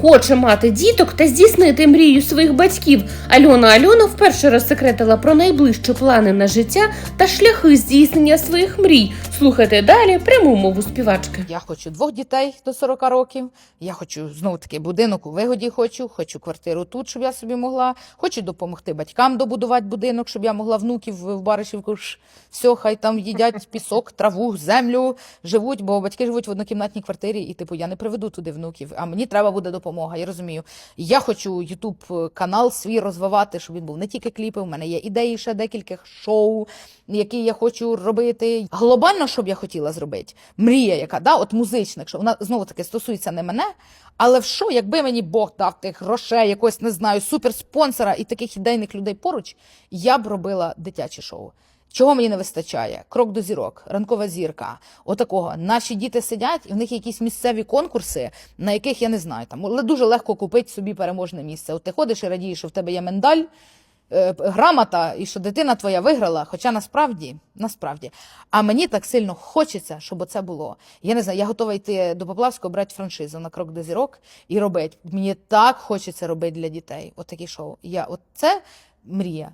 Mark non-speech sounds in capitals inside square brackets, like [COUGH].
Хоче мати діток та здійснити мрію своїх батьків. Альона Альона вперше розсекретила про найближчі плани на життя та шляхи здійснення своїх мрій. Слухайте далі пряму мову співачки. Я хочу двох дітей до 40 років. Я хочу знову таки будинок у вигоді. Хочу, хочу квартиру тут, щоб я собі могла. Хочу допомогти батькам добудувати будинок, щоб я могла внуків в Баришівку. Все, хай там їдять [LAUGHS] пісок, траву, землю, живуть, бо батьки живуть в однокімнатній квартирі, і типу я не приведу туди внуків. А мені треба буде допомога. Я розумію. Я хочу Ютуб канал свій розвивати, щоб він був не тільки кліпи. У мене є ідеї ще декілька шоу, які я хочу робити. Глобально, що б я хотіла зробити, мрія, яка да, от музична, якщо вона знову таки стосується не мене. Але в що, якби мені Бог дав тих грошей, якогось не знаю, суперспонсора і таких ідейних людей поруч, я б робила дитяче шоу. Чого мені не вистачає? Крок до зірок, ранкова зірка. Отакого. Наші діти сидять, і в них якісь місцеві конкурси, на яких я не знаю. Там дуже легко купити собі переможне місце. От ти ходиш і радієш, що в тебе є мендаль, е, грамота, і що дитина твоя виграла. Хоча насправді, насправді, а мені так сильно хочеться, щоб це було. Я не знаю, я готова йти до Поплавського, брати франшизу на крок до зірок і робити. Мені так хочеться робити для дітей. От шоу. Я от це мрія.